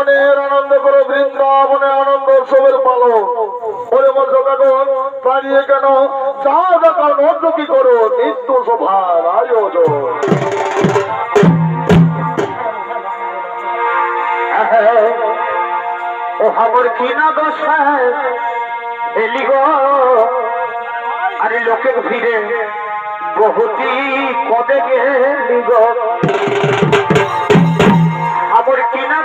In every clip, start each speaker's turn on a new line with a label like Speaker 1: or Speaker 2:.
Speaker 1: মনের আনন্দ করো, বৃন্দাবনে আনন্দ উৎসবের পালো ওরে মজগাগন পালিয়ে কেন? যা দেখা নন্দ কি করো? নিত্য সভার আয়োজন।
Speaker 2: ও হাবর কি না দোষ আরে লোকের ভিড়ে বহুতি কদে গেলি গো। আমার কিনা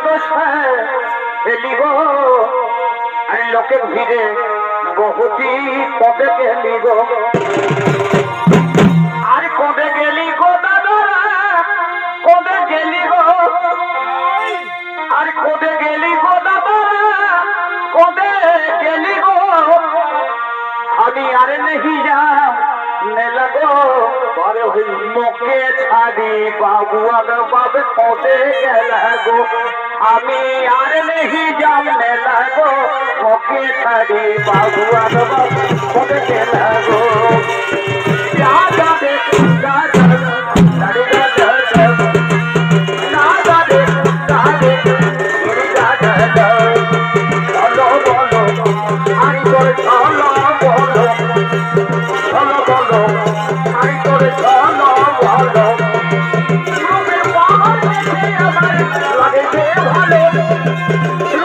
Speaker 2: আকাশের ভিড়ে বহুতি কবে গেলি গো। আর কবে গেলি গো কবে গেলি গো। আর কবে গেলি গো কবে গেলি গো। আমি আর নেহি যাম মেলা গো মোকে ছাড়ি বাবু আর বাবে কবে গেল গো। আমি আর নেই জামে লাগো ওকে ছাড়ি বাবু আর আমার লাগে ভালো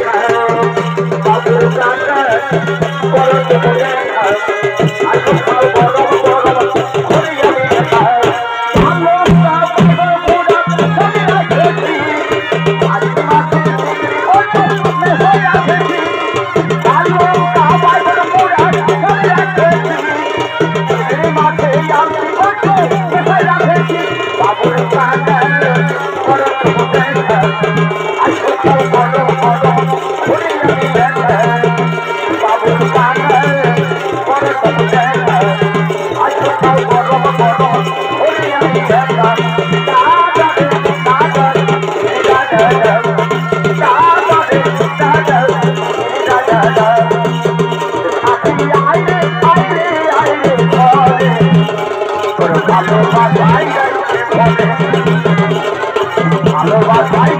Speaker 2: ভালোবাসাই ভালোবাসাই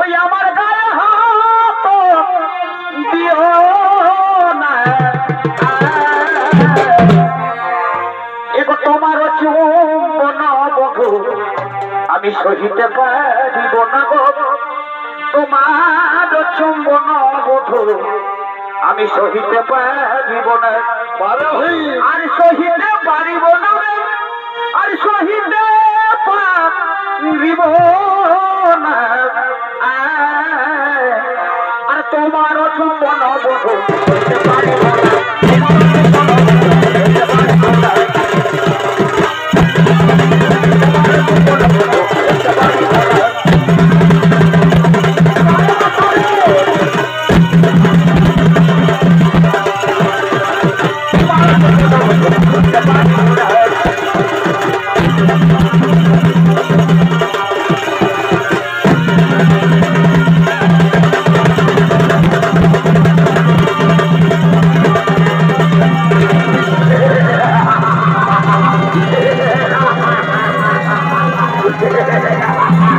Speaker 2: ওই আমার গায়ে হাত দিও না। এগো তোমার চুম্বন বধু আমি সহিতে পারিব না গো। তোমার চুম্বন বধু আমি সহিতে পারিব না। আর সহিতে পারিব না আর সহিতে পারিব Bye.